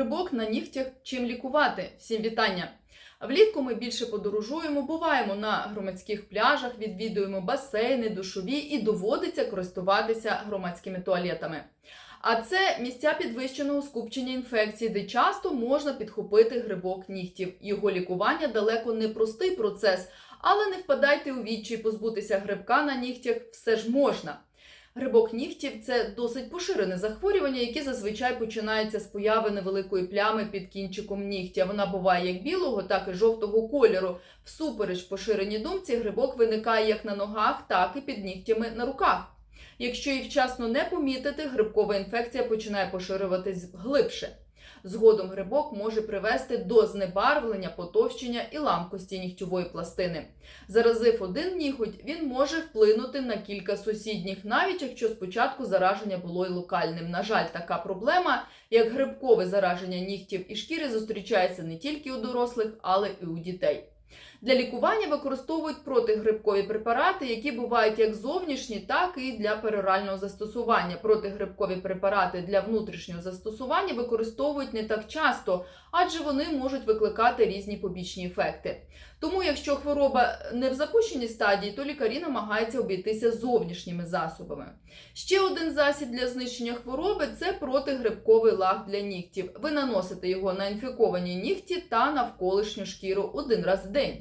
грибок на нігтях, чим лікувати. Всім вітання! Влітку ми більше подорожуємо, буваємо на громадських пляжах, відвідуємо басейни, душові і доводиться користуватися громадськими туалетами. А це місця підвищеного скупчення інфекцій, де часто можна підхопити грибок нігтів. Його лікування далеко не простий процес, але не впадайте у відчай, позбутися грибка на нігтях все ж можна. Грибок нігтів це досить поширене захворювання, яке зазвичай починається з появи невеликої плями під кінчиком нігтя. Вона буває як білого, так і жовтого кольору. Всупереч поширеній думці, грибок виникає як на ногах, так і під нігтями на руках. Якщо її вчасно не помітити, грибкова інфекція починає поширюватись глибше. Згодом грибок може привести до знебарвлення, потовщення і ламкості нігтьової пластини. Заразив один ніготь, він може вплинути на кілька сусідніх, навіть якщо спочатку зараження було й локальним. На жаль, така проблема, як грибкове зараження нігтів і шкіри, зустрічається не тільки у дорослих, але і у дітей. Для лікування використовують протигрибкові препарати, які бувають як зовнішні, так і для перорального застосування. Протигрибкові препарати для внутрішнього застосування використовують не так часто, адже вони можуть викликати різні побічні ефекти. Тому, якщо хвороба не в запущеній стадії, то лікарі намагаються обійтися зовнішніми засобами. Ще один засіб для знищення хвороби це протигрибковий лак для нігтів. Ви наносите його на інфіковані нігті та навколишню шкіру один раз в день.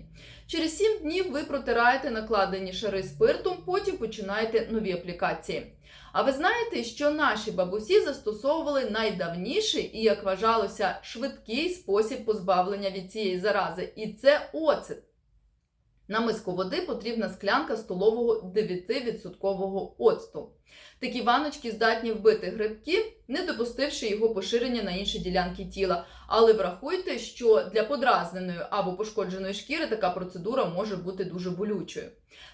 Через 7 днів ви протираєте накладені шари спиртом, потім починаєте нові аплікації. А ви знаєте, що наші бабусі застосовували найдавніший і, як вважалося, швидкий спосіб позбавлення від цієї зарази, і це оцет. На миску води потрібна склянка столового 9% оцту. Такі ваночки здатні вбити грибки, не допустивши його поширення на інші ділянки тіла. Але врахуйте, що для подразненої або пошкодженої шкіри така процедура може бути дуже болючою.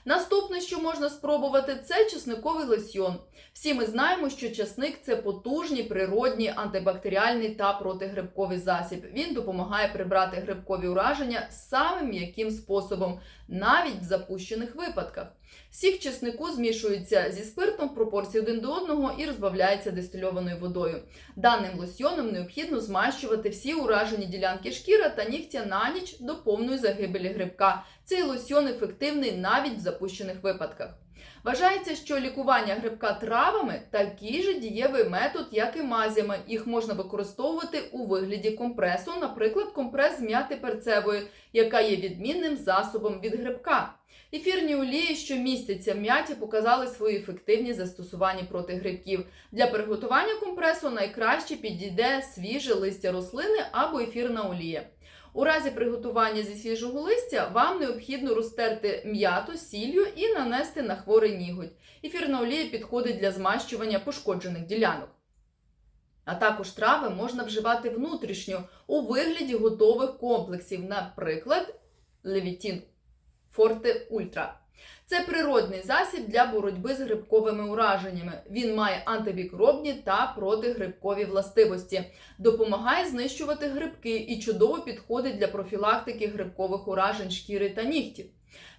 Наступне, що можна спробувати, це чесниковий лосьйон. Всі ми знаємо, що часник це потужний природній антибактеріальний та протигрибковий засіб. Він допомагає прибрати грибкові ураження самим м'яким способом, навіть в запущених випадках. Сік чеснику змішується зі спиртом пропорції один до одного і розбавляється дистильованою водою. Даним лосьйоном необхідно змащувати всі уражені ділянки шкіри та нігтя на ніч до повної загибелі грибка. Цей лосьйон ефективний навіть в запущених випадках. Вважається, що лікування грибка травами такий же дієвий метод, як і мазями. Їх можна використовувати у вигляді компресу, наприклад, компрес з м'яти перцевої, яка є відмінним засобом від грибка. Ефірні олії, що містяться в м'яті, показали свою ефективність застосування проти грибків. Для приготування компресу найкраще підійде свіже листя рослини або ефірна олія. У разі приготування зі свіжого листя вам необхідно розтерти м'яту сіллю і нанести на хворий ніготь. Ефірна олія підходить для змащування пошкоджених ділянок. А також трави можна вживати внутрішньо у вигляді готових комплексів, наприклад, левітін Форте Ультра. Це природний засіб для боротьби з грибковими ураженнями. Він має антимікробні та протигрибкові властивості, допомагає знищувати грибки і чудово підходить для профілактики грибкових уражень шкіри та нігтів.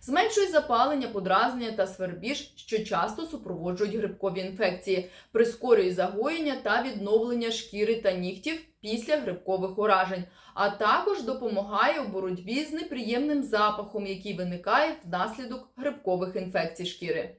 Зменшує запалення, подразнення та свербіж, що часто супроводжують грибкові інфекції, прискорює загоєння та відновлення шкіри та нігтів після грибкових уражень, а також допомагає у боротьбі з неприємним запахом, який виникає внаслідок грибкових інфекцій шкіри.